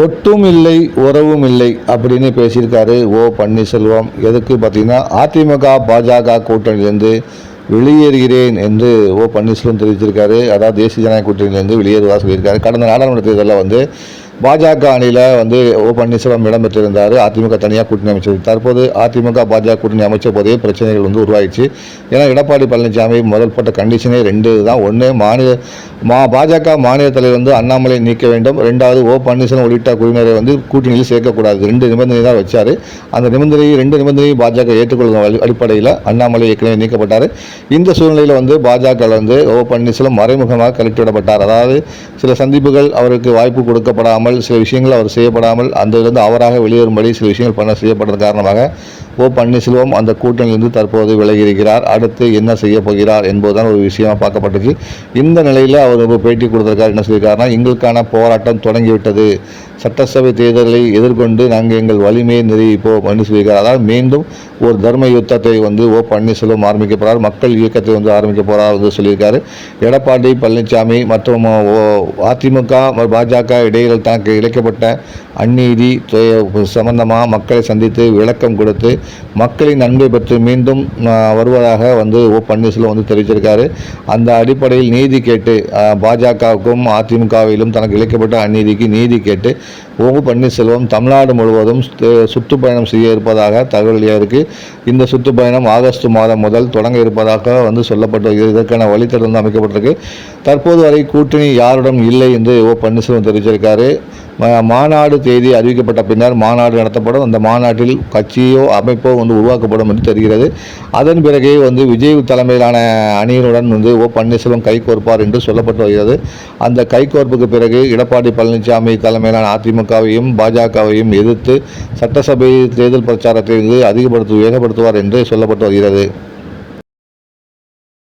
ஒட்டும் இல்லை உறவும் இல்லை அப்படின்னு பேசியிருக்காரு ஓ பன்னீர்செல்வம். எதுக்கு பார்த்தீங்கன்னா அதிமுக பாஜக கூட்டணியிலேருந்து வெளியேறுகிறேன் என்று ஓ பன்னீர்செல்வம் தெரிவித்திருக்காரு அதாவது தேசிய ஜனநாயக கூட்டணியிலேருந்து வெளியேறுவதாக சொல்லியிருக்காரு. கடந்த நாடாளுமன்ற தேர்தலில் வந்து பாஜக அணியில் வந்து ஓ பன்னீர்செல்வம் இடம்பெற்றிருந்தார். அதிமுக தனியாக கூட்டணி அமைச்சர் தற்போது அதிமுக பாஜக கூட்டணி அமைச்ச போதே பிரச்சனைகள் வந்து உருவாயிடுச்சு. ஏன்னா எடப்பாடி பழனிசாமி முதல் போட்ட கண்டிஷனே ரெண்டு தான். ஒன்று மாநில மா பாஜக மாநில தலைவர் வந்து அண்ணாமலை நீக்க வேண்டும். ரெண்டாவது ஓ பன்னீர்செல்வம் உள்ளிட்ட குழுவினரை வந்து கூட்டணியில் சேர்க்கக்கூடாது. ரெண்டு நிபந்தனை தான் வச்சார். அந்த நிபந்தனையை ரெண்டு நிபந்தனையும் பாஜக ஏற்றுக்கொள்ளும் அடிப்படையில் அண்ணாமலை ஏற்கனவே நீக்கப்பட்டார். இந்த சூழ்நிலையில் வந்து பாஜக வந்து ஓ பன்னீர்செல்வம் மறைமுகமாக கலெக்டிவிடப்பட்டார் அதாவது சில சந்திப்புகள் அவருக்கு வாய்ப்பு கொடுக்கப்படாமல் சில விஷயங்கள் அவர் செய்யப்படாமல் அந்த இருந்து அவராக வெளியேறும்படி சில விஷயங்கள் பண்ண செய்யப்பட்டது காரணமாக ஓ பன்னீர்செல்வம் அந்த கூட்டணியிலிருந்து தற்போது விலகியிருக்கிறார். அடுத்து என்ன செய்ய போகிறார் என்பதுதான் ஒரு விஷயமா பார்க்கப்பட்டுச்சு இந்த நிலையில் அவர் பேட்டி கொடுத்திருக்கார். என்ன சொல்லியிருக்காருன்னா எங்களுக்கான போராட்டம் தொடங்கிவிட்டது. சட்டசபை தேர்தலை எதிர்கொண்டு நாங்கள் எங்கள் வலிமையை நிரூபிப்போம் என்று சொல்லியிருக்கார். அதாவது மீண்டும் ஒரு தர்ம யுத்தத்தை வந்து ஓ பன்னீர்செல்வம் ஆரம்பிக்க போகிறார் மக்கள் இயக்கத்தை வந்து ஆரம்பிக்க போகிறார் என்று சொல்லியிருக்காரு. எடப்பாடி பழனிசாமி மற்றும் ஓ அதிமுக பாஜக இடையில் தனக்கு இழைக்கப்பட்ட அந்நீதி சம்பந்தமாக மக்களை சந்தித்து விளக்கம் கொடுத்து மக்களின் நன்மை பெற்று மீண்டும் வருவதாக வந்து ஓ பன்னீர்செல்வம் வந்து தெரிவிச்சிருக்காரு. அந்த அடிப்படையில் நீதி கேட்டு பாஜகவுக்கும் அதிமுகவிலும் தனக்கு இழைக்கப்பட்ட அந்நீதிக்கு நீதி கேட்டு ஓ பன்னீர்செல்வம் தமிழ்நாடு முழுவதும் சு- சுற்றுப்பயணம் செய்ய இருப்பதாக தகவல் இருக்கு இந்த சுற்றுப்பயணம் ஆகஸ்ட் மாதம் முதல் தொடங்க இருப்பதாக வந்து சொல்லப்பட்டு வருகிறது. இதற்கான வழித்தடம் அமைக்கப்பட்டிருக்கு. தற்போது வரை கூட்டணி யாரிடம் இல்லை என்று ஓ பன்னீர்செல்வம் தெரிவிச்சிருக்காரு. மாநாடு தேதி அறிவிக்கப்பட்ட பின்னர் மாநாடு நடத்தப்படும். அந்த மாநாட்டில் கட்சியோ அமைப்போ வந்து உருவாக்கப்படும் என்று தெரிகிறது. அதன் பிறகே வந்து விஜய் தலைமையிலான அணியினுடன் வந்து ஓ பன்னீர்செல்வம் கைகோர்ப்பார் என்று சொல்லப்பட்டு வருகிறது. அந்த கைகோர்ப்புக்கு பிறகு எடப்பாடி பழனிசாமி தலைமையிலான அதிமுகவையும் பாஜகவையும் எதிர்த்து சட்டசபை தேர்தல் பிரச்சாரத்தை வந்து அதிகப்படுத்து வேகப்படுத்துவார் என்று சொல்லப்பட்டு வருகிறது.